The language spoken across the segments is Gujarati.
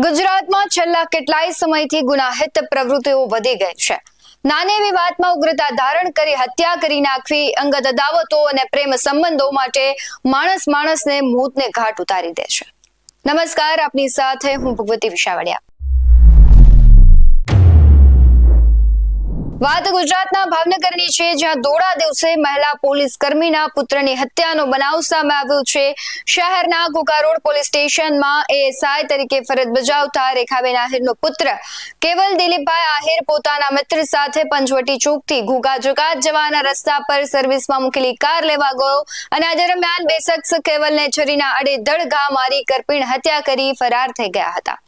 ગુજરાતમાં છેલ્લા કેટલાય સમયથી ગુનાહિત પ્રવૃત્તિઓ વધી ગઈ છે. નાની એવી વાતમાં ઉગ્રતા ધારણ કરી હત્યા કરી નાખવી, અંગત અદાવતો અને પ્રેમ સંબંધો માટે માણસ માણસને મોતને ઘાટ ઉતારી દે છે. નમસ્કાર, આપની સાથે હું ભગવતી વિશાવડિયા. વાત ગુજરાતના ભાવનગરની છે, જ્યાં દોડા દિવસે મહિલા પોલીસ કર્મીના પુત્રની હત્યાનો બનાવ સામે આવ્યો છે. શહેરના ઘોઘા રોડ પોલીસ સ્ટેશનમાં એએસઆઈ તરીકે ફરજ બજાવતા રેખાબેન આહિરનો પુત્ર કેવલ દિલીપભાઈ આહિર પોતાના મિત્ર સાથે પંચવટી ચોકથી ઘોઘા જુગાત જવાના રસ્તા પર સર્વિસમાં મૂકેલી કાર લેવા ગયો અને આ દરમિયાન બે શખ્સ કેવલને છરીના આડેધડ ઘા મારી કરપીણ હત્યા કરી ફરાર થઈ ગયા હતા.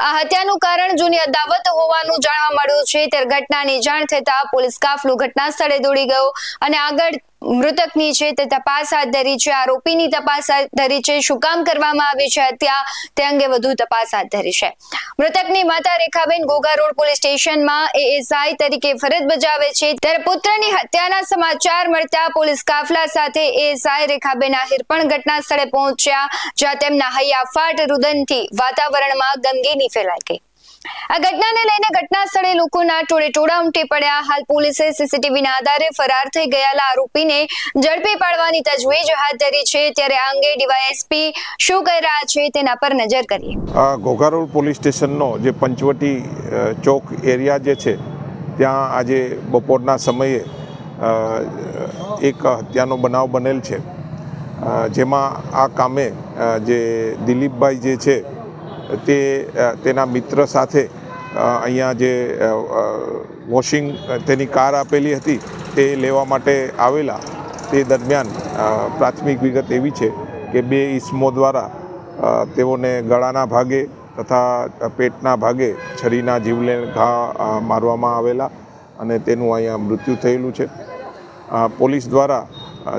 આ હત્યાનું કારણ જૂની અદાવત હોવાનું જાણવા મળ્યું છે. ત્યારે ઘટનાની જાણ થતા પોલીસ કાફલો ઘટના સ્થળે દોડી ગયો અને આગળ મૃતકની છે તે તપાસ હાથ ધરી છે, આરોપીની તપાસ હાથ ધરી છે, શું કામ કરવામાં આવી છે હત્યા તે અંગે વધુ તપાસ હાથ ધરી છે. મૃતકની માતા રેખાબેન ગોગા રોડ પોલીસ સ્ટેશનમાં એએસઆઈ તરીકે ફરજ બજાવે છે. ત્યારે પુત્રની હત્યાના સમાચાર મળતા પોલીસ કાફલા સાથે એએસઆઈ રેખાબેન આહિર પણ ઘટના સ્થળે પહોંચ્યા, જ્યાં તેમના હૈયાફાટ રુદનથી વાતાવરણમાં ગમગીની ફેલાઈ ગઈ. આ ઘટનાને લઈને ઘટના સ્થળે લોકોના ટોળે ટોળા ઉમટી પડ્યા. હાલ પોલીસે સીસીટીવીના આધારે ફરાર થઈ ગયેલા આરોપીને ઝડપી પાડવાની તજવીજ હાથ ધરી છે. ત્યારે આ અંગે ડીવાયએસપી શું કહી રહ્યા છે તેના પર નજર કરીએ. આ ઘોઘા પોલીસ સ્ટેશનનો જે પંચવટી ચોક એરિયા જે છે, ત્યાં આજે બપોરના સમયે એક હત્યાનો બનાવ બનેલ છે. જેમાં આ કામે જે દિલીપભાઈ જે છે તે તેના મિત્ર સાથે અહીંયા જે વોશિંગ, તેની કાર આપેલી હતી, તે લેવા માટે આવેલા. તે દરમિયાન પ્રાથમિક વિગત એવી છે કે બે ઈસમો દ્વારા તેઓને ગળાના ભાગે તથા પેટના ભાગે છરીના જીવલેણ ઘા મારવામાં આવેલા અને તેનું અહીંયા મૃત્યુ થયેલું છે. પોલીસ દ્વારા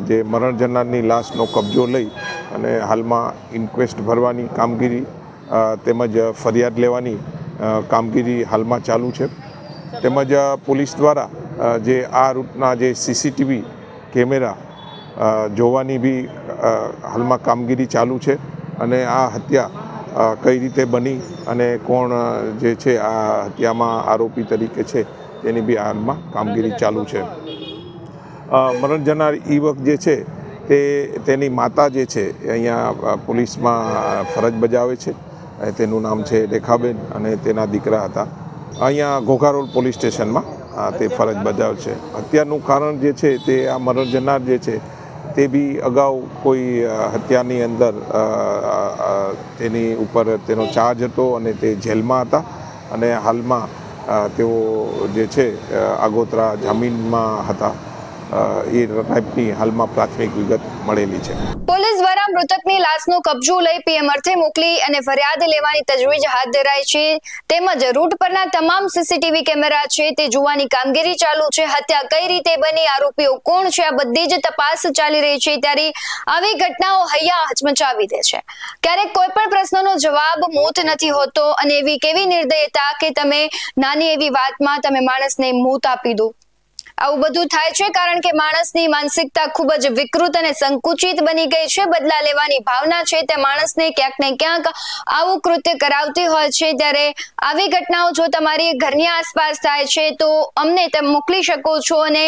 જે મરણ જનારની લાશનો કબજો લઈ અને હાલમાં ઇન્ક્વેસ્ટ ભરવાની કામગીરી તેમજ ફરિયાદ લેવાની કામગીરી હાલમાં ચાલુ છે. તેમજ પોલીસ દ્વારા જે આ રૂટના જે સીસીટીવી કેમેરા જોવાની બી હાલમાં કામગીરી ચાલુ છે અને આ હત્યા કઈ રીતે બની અને કોણ જે છે આ હત્યામાં આરોપી તરીકે છે તેની બી હાલમાં કામગીરી ચાલુ છે. મરણ જનાર યુવક જે છે તે, તેની માતા જે છે અહીંયા પોલીસમાં ફરજ બજાવે છે. તેનું નામ છે રેખાબેન અને તેના દીકરા હતા. અહીંયા ઘોઘારોલ પોલીસ સ્ટેશનમાં તે ફરજ બજાવ છે. હત્યાનું કારણ જે છે તે આ મરણ જનાર જે છે, તે બી અગાઉ કોઈ હત્યાની અંદર તેની ઉપર તેનો ચાર્જ હતો અને તે જેલમાં હતા. અને હાલમાં તેઓ જે છે આગોતરા જામીનમાં હતા. એ ટાઈપની લઈ અર્થે મોકલી અને ફરિયાદ લેવાની તજવીજ હાથ ધરાઈ છે. તેમજ રૂટ પરના તમામ સીસીટીવી કેમેરા છે તે જોવાની કામગીરી ચાલુ છે. હત્યા કઈ રીતે બની, આરોપીઓ કોણ છે, આ બધી જ તપાસ ચાલી રહી છે. ત્યારે આવી ઘટનાઓ હૈયા હચમચાવી દે છે. ક્યારેક કોઈ પણ પ્રશ્નનો જવાબ મોત નથી હોતો અને એવી કેવી નિર્દયતા કે તમે નાની એવી વાતમાં તમે માણસને મોત આપી દો. આવું બધું થાય છે કારણ કે માણસની માનસિકતા ખૂબ જ વિકૃત અને સંકુચિત બની ગઈ છે. બદલા લેવાની ભાવના છે તે માણસને ક્યાંક ને ક્યાંક આવું કૃત્ય કરાવતી હોય છે. ત્યારે આવી ઘટનાઓ જો તમારી ઘરની આસપાસ થાય છે તો અમને તમે મોકલી શકો છો અને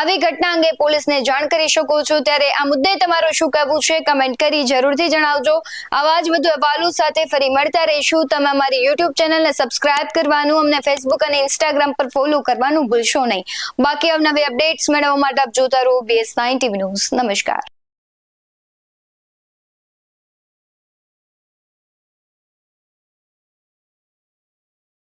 આવી ઘટના અંગે પોલીસને જાણ કરી શકો છો. ત્યારે આ મુદ્દે તમારું શું કહેવું છે કમેન્ટ કરી જરૂરથી જણાવજો. આવા જ વધુ અહેવાલો સાથે ફરી મળતા રહીશું. તમે અમારી યુટ્યુબ ચેનલને સબસ્ક્રાઇબ કરવાનું, અમને ફેસબુક અને ઇન્સ્ટાગ્રામ પર ફોલો કરવાનું ભૂલશો નહીં. બાકી અવનવી અપડેટ્સ મેળવવા માટે આપ જોતા રહો બીએસ નાઇન ન્યૂઝ નમસ્કાર.